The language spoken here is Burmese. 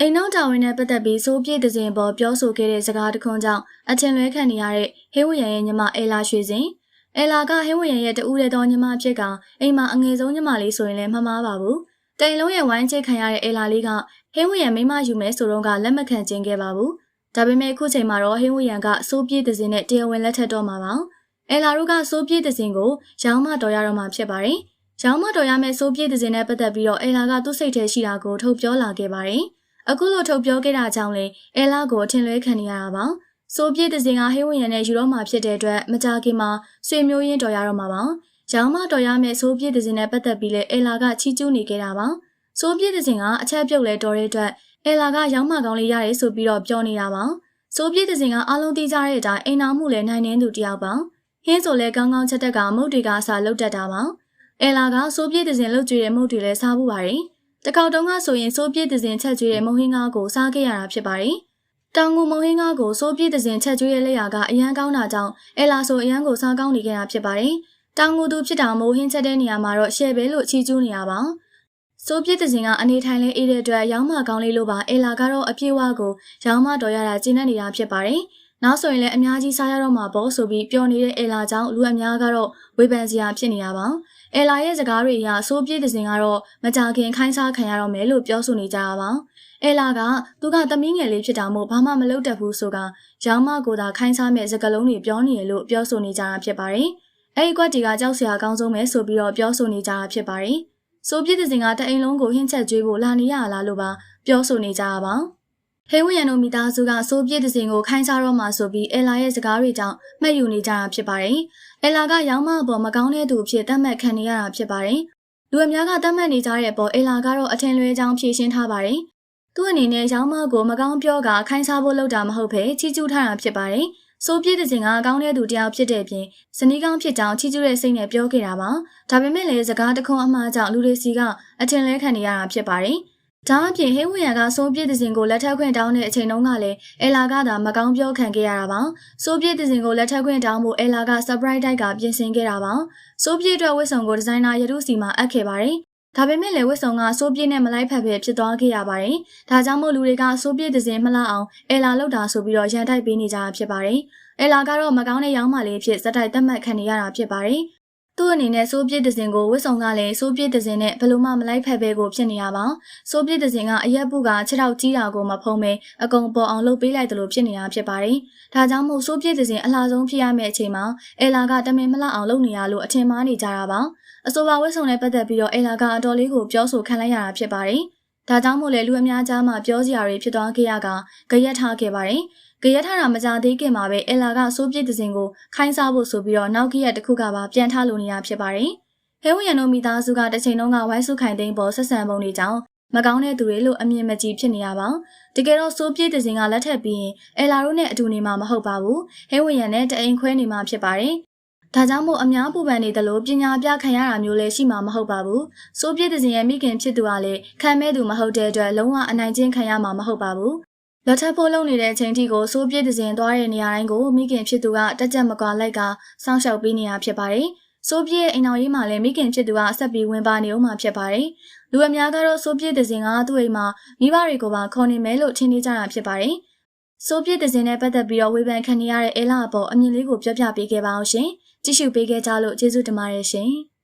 အိမ်နောက်တာဝန်နဲ့ပတ်သက်ပြီးစိုးပြည့်တဲ့စဉ်ပေါ်ပြောဆိုခဲ့တဲ့စကားတစ်ခွန်းကြောင့်အထင်လွဲခံနေရတဲ့ဟေးဝရံရဲ့ညီမအေလာရွှေစင်အေလာကဟေးဝရံရဲ့တူတဲ့တော်ညီမဖြစ်ကအိမ်မှာအငယ်ဆုံးညီမလေးဆိုရင်လည်းမမှားပါဘူးတိန်လုံးရဲ့ဝိုင်းချစ်ခံရတဲ့အေလာလေးကဟေးဝရံမိမယူမယ်ဆိုတော့ကလက်မခံခြင်းခဲ့ပါဘူးဒါပေမဲ့အခုချိန်မှာတော့ဟေးဝရံကစိုးပြည့်တဲ့စဉ်နဲ့တရားဝင်လက်ထပ်တော့မှာပါအေလာတို့ကစိုးပြည့်တဲ့စဉ်ကိုရောင်းမတော်ရတော့မှာဖြစ်ပါတယ်ရောင်းမတော်ရမယ့်စိုးပြည့်တဲ့စဉ်နဲ့ပတ်သက်ပြီးတော့အေလာကသူ့စိတ်ထဲရှိတာကိုထုတ်ပြောလာခဲ့ပါတယ် အခုလိုထုတ်ပြောခဲ့တာကြောင့်လေအဲလာကိုအထင်လွဲခံနေရတာပါ။ဆိုပြည့်တဲ့စင်ကဟေးဝင်ရနဲ့ယူတော့မှာဖြစ်တဲ့အတွက်မကြခင်မှာဆွေမျိုးရင်းတော်ရတော့မှာပါ။ရောင်းမတော်ရမယ့်ဆိုပြည့်တဲ့စင်နဲ့ပတ်သက်ပြီးလေအဲလာကချီးကျူးနေခဲ့တာပါ။ဆိုပြည့်တဲ့စင်ကအချက်ပြုတ်လဲတော်တဲ့အတွက်အဲလာကရောင်းမကောင်းလေးရတယ်ဆိုပြီးတော့ပြောနေတာပါ။ဆိုပြည့်တဲ့စင်ကအလုံးသိကြတဲ့အတိုင်းအိမ်နာမှုလဲနိုင်နေသူတယောက်ပါ။ဟင်းဆိုလဲကောင်းကောင်းချက်တက်ကမုတ်တွေကအစာလုတ်တက်တာပါ။အဲလာကဆိုပြည့်တဲ့စင်လုတ်ကြွေတဲ့မုတ်တွေလဲစားဖို့ပါတယ်။ တကောက်တုံးကဆိုရင်စိုးပြည့်တဲ့စဉ်ချက်ကျွေးတဲ့မုံဟင်းကားကိုစားခဲ့ရတာဖြစ်ပါတယ်။တောင်ငူမုံဟင်းကားကိုစိုးပြည့်တဲ့စဉ်ချက်ကျွေးရဲ့လက်ရာကအရန်ကောင်းတာကြောင့်အဲလာဆိုအရန်ကိုစားကောင်းနေခဲ့တာဖြစ်ပါတယ်။တောင်ငူသူဖြစ်တာမိုးဟင်းချက်တဲ့နေရာမှာတော့ရှယ်ပဲလို့ချီကျူးနေရပါ။စိုးပြည့်တဲ့စဉ်ကအနေထိုင်လဲအေးတဲ့အတွက်ရောင်းမကောင်းလေးလို့ပါအဲလာကတော့အပြေးဝါကိုရောင်းမတော်ရတာကျင်းနေနေတာဖြစ်ပါတယ်။ နောက်ဆိုရင်လည်းအများကြီးစားရတော့မှာပေါ့ဆိုပြီးပြောနေတဲ့အဲလာကြောင့်လူအများကတော့ဝေဖန်စရာဖြစ်နေရပါ။။အဲလာရဲ့စကားတွေအရဆိုးပြည့်တဲ့စဉ်ကတော့မကြခင်ခိုင်းစားခံရတော့မယ်လို့ပြောဆိုနေကြတာပါ။အဲလာကသူကသမီးငယ်လေးဖြစ်တာမို့ဘာမှမလုပ်တတ်ဘူးဆိုကရောင်းမကိုသာခိုင်းစားမဲ့စကားလုံးတွေပြောနေရလို့ပြောဆိုနေကြတာဖြစ်ပါတယ်။အဲဒီကွက်တီကကြောက်စရာအကောင်းဆုံးပဲဆိုပြီးတော့ပြောဆိုနေကြတာဖြစ်ပါတယ်။ဆိုးပြည့်တဲ့စဉ်ကတအိမ်လုံးကိုဟင်းချက်ကျွေးဖို့လာနေရလားလို့ပါပြောဆိုနေကြတာပါ။ ဟေဝရန်တို့မိသားစုကစိုးပြည့်တဲ့စဉ်ကိုခိုင်းစားတော့မှဆိုပြီးအဲလာရဲ့စကားတွေကြောင့်မှတ်ယူနေကြတာဖြစ်ပါတယ်။အလာကရောင်းမအပေါ်မကောင်းတဲ့သူအဖြစ်သတ်မှတ်ခံနေရတာဖြစ်ပါတယ်။လူအများကသတ်မှတ်နေကြတဲ့အပေါ်အလာကတော့အထင်လွဲကြောင်းဖြေရှင်းထားပါတယ်။သူ့အနေနဲ့ရောင်းမကိုမကောင်းပြောကခိုင်းစားဖို့လုပ်တာမဟုတ်ဘဲချီးကျူးထားတာဖြစ်ပါတယ်။စိုးပြည့်တဲ့စဉ်ကကောင်းတဲ့သူတယောက်ဖြစ်တဲ့ပြင်ဇနီးကောင်းဖြစ်ကြောင်းချီးကျူးတဲ့စိတ်နဲ့ပြောခဲ့တာပါ။ဒါပေမဲ့လည်းစကားတခွန်းအမှားကြောင့်လူတွေစီကအထင်လဲခံနေရတာဖြစ်ပါတယ်။ ဒါအပြင်ဟင်းဝင်ရကစိုးပြည့်တဲ့စဉ်ကိုလက်ထပ်ခွင့်တောင်းတဲ့အချိန်တုန်းကလည်းအဲလာကသာမကောင်းပြောခံခဲ့ရတာပါစိုးပြည့်တဲ့စဉ်ကိုလက်ထပ်ခွင့်တောင်းဖို့အဲလာက surprise တိုက်ကပြင်ဆင်ခဲ့တာပါစိုးပြည့်အတွက်ဝတ်စုံကိုဒီဇိုင်နာရတုစီမှာအပ်ခဲ့ပါတယ်ဒါပေမဲ့လည်းဝတ်စုံကစိုးပြည့်နဲ့မလိုက်ဖက်ပဲဖြစ်သွားခဲ့ရပါတယ်။ဒါကြောင့်မို့လူတွေကစိုးပြည့်တဲ့စဉ်မလှအောင်အဲလာလောက်တာဆိုပြီးတော့ရန်တိုက်ပေးနေကြတာဖြစ်ပါတယ်။အဲလာကတော့မကောင်းတဲ့ရောင်းမာလေးဖြစ်စက်တိုက်သတ်မှတ်ခံနေရတာဖြစ်ပါတယ်။ သူ့အနေနဲ့စိုးပြည့်တစင်ကိုဝစ်ဆောင်ကလည်းစိုးပြည့်တစင်နဲ့ဘလို့မှမလိုက်ဖက်ပဲကိုဖြစ်နေရပါစိုးပြည့်တစင်ကအရက်ပုကခြေထောက်ကြီးတာကိုမဖုံးပဲအကုန်ပေါ်အောင်လုပ်ပေးလိုက်တယ်လို့ဖြစ်နေတာဖြစ်ပါတယ်ဒါကြောင့်မို့စိုးပြည့်တစင်အလားဆုံးဖြစ်ရမယ့်အချိန်မှာအဲလာကတမင်မလောက်အောင်လုပ်နေရလို့အထင်မှားနေကြတာပါအဆိုပါဝစ်ဆောင်နဲ့ပတ်သက်ပြီးတော့အဲလာကအတော်လေးကိုပြောဆိုခံလိုက်ရတာဖြစ်ပါတယ်ဒါကြောင့်မို့လဲလူအများကြားမှာပြောစရာတွေဖြစ်သွားခဲ့ရကကြရက်ထားခဲ့ပါတယ်။ ကြရက်ထားတာမကြသေးခင်မှာပဲအလာကစိုးပြစ်တဲ့စင်ကိုခိုင်းစားဖို့ဆိုပြီးတော့နောက်ကြရက်တစ်ခုကပါပြန်ထားလို့နေရဖြစ်ပါတယ်။ဟဲဝရန်တို့မိသားစုကတစ်ချိန်လုံးကဝိုင်းစုခိုင်သိန်းပေါ်ဆက်ဆံပုံတွေကြောင့်မကောင်းတဲ့သူတွေလို့အမြင်မကြည်ဖြစ်နေရပါ။တကယ်တော့စိုးပြည့်တဲ့စင်ကလက်ထပ်ပြီးရင်အလာတို့နဲ့အတူနေမှာမဟုတ်ပါဘူး။ဟဲဝရန်နဲ့တအိမ်ခွဲနေမှာဖြစ်ပါတယ်။ဒါကြောင့်မို့အများပူပန်နေသလိုပညာပြခံရတာမျိုးလည်းရှိမှာမဟုတ်ပါဘူး။စိုးပြည့်တဲ့စဉ်ရဲ့မိခင်ဖြစ်သူကလည်းခံမဲ့သူမဟုတ်တဲ့အတွက်လုံးဝအနိုင်ကျင့်ခံရမှာမဟုတ်ပါဘူး။ လက်ထပ်ဖို့လုပ်နေတဲ့အချိန်ထိကိုစိုးပြည့်တဲ့စဉ်သွားတဲ့နေရာတိုင်းကိုမိခင်ဖြစ်သူကတက်ကြက်မကွာလိုက်ကစောင့်ရှောက်ပေးနေတာဖြစ်ပါတယ်။စိုးပြည့်ရဲ့အိမ်တော်ရေးမှာလည်းမိခင်ဖြစ်သူကဆက်ပြီးဝင်ပါနေဦးမှာဖြစ်ပါတယ်။လူအများကတော့စိုးပြည့်တဲ့စဉ်ကသူ့အိမ်မှာမိဘတွေကိုပါခေါ်နေမယ်လို့ထင်နေကြတာဖြစ်ပါတယ်။စိုးပြည့်တဲ့စဉ်နဲ့ပတ်သက်ပြီးတော့ဝေဖန်ခံနေရတဲ့အဲလာအပေါ်အမြင်လေးကိုပြောပြပေးခဲ့ပါအောင်ရှင်။ကြည့်ရှုပေးခဲ့ကြလို့ကျေးဇူးတင်ပါတယ်ရှင်။